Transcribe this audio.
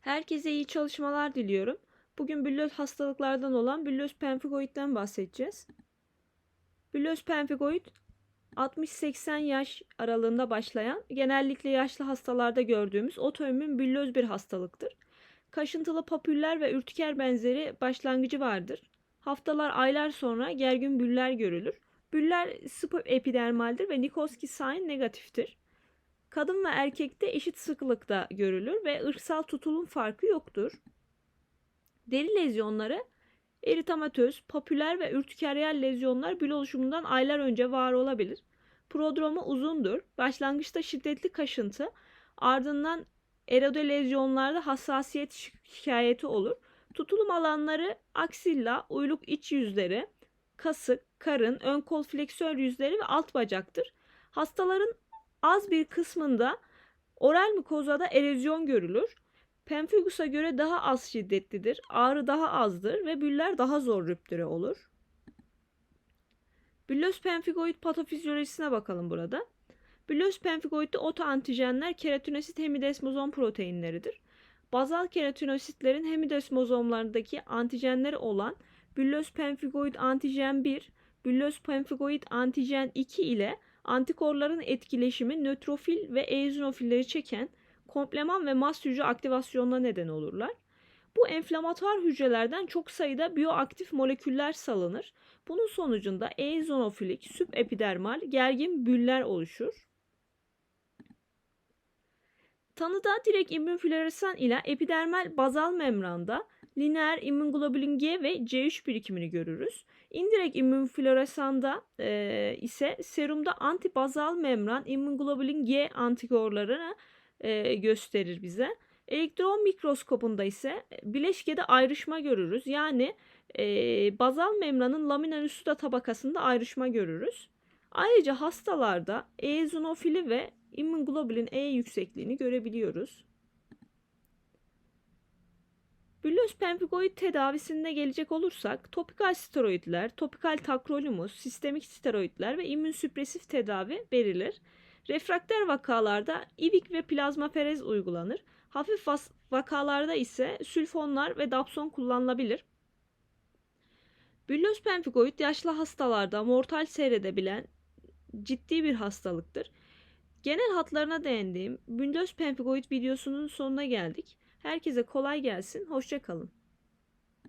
Herkese iyi çalışmalar diliyorum. Bugün büllöz hastalıklardan olan büllöz pemfigoidden bahsedeceğiz. Büllöz pemfigoid 60-80 yaş aralığında başlayan, genellikle yaşlı hastalarda gördüğümüz otoimmün büllöz bir hastalıktır. Kaşıntılı papüller ve ürtiker benzeri başlangıcı vardır. Haftalar, aylar sonra gergin büller görülür. Büller sıvı epidermaldir ve Nikoski sign negatiftir. Kadın ve erkekte eşit sıklıkta görülür ve ırksal tutulum farkı yoktur. Deri lezyonları eritatöz, papüler ve ürtikeryal lezyonlar bül oluşumundan aylar önce var olabilir. Prodromu uzundur. Başlangıçta şiddetli kaşıntı, ardından erode lezyonlarda hassasiyet şikayeti olur. Tutulum alanları aksilla, uyluk iç yüzleri, kasık, karın, ön kol fleksör yüzleri ve alt bacaktır. Hastaların az bir kısmında oral mukozada erozyon görülür. Pemphigus göre daha az şiddetlidir, ağrı daha azdır ve büller daha zor rüptüre olur. Büllöz pemphigoid patofizyolojisine bakalım burada. Büllöz pemphigoidde otoantijenler keratinosit hemidesmozom proteinleridir. Bazal keratinositlerin hemidesmozomlarındaki antijenleri olan büllöz pemphigoid antijen 1, büllöz pemphigoid antijen 2 ile antikorların etkileşimi nötrofil ve eozinofilleri çeken kompleman ve mast hücre aktivasyonuna neden olurlar. Bu enflamatuar hücrelerden çok sayıda bioaktif moleküller salınır. Bunun sonucunda eozinofilik, sübepidermal, gergin büller oluşur. Tanıda direkt immün floresan ile epidermal bazal membranda lineer immunglobulin G ve C3 birikimini görürüz. İndirekt immün floresanda e, ise serumda antibazal membran immunglobulin G antikorlarını e, gösterir bize. Elektron mikroskopunda ise bileşkede ayrışma görürüz. Yani e, bazal membranın lamina nüsuda tabakasında ayrışma görürüz. Ayrıca hastalarda eozinofili ve immunoglobulin E yüksekliğini görebiliyoruz. Büllöz pemphigoid tedavisine gelecek olursak topikal steroidler, topikal takrolimus, sistemik steroidler ve immünsüpresif tedavi verilir. Refrakter vakalarda ivik ve plazmaferez uygulanır. Hafif vakalarda ise sülfonlar ve dapson kullanılabilir. Büllöz pemphigoid yaşlı hastalarda mortal seyredebilen ciddi bir hastalıktır. Genel hatlarına değindiğim Büllöz pemphigoid videosunun sonuna geldik. Herkese kolay gelsin, hoşçakalın.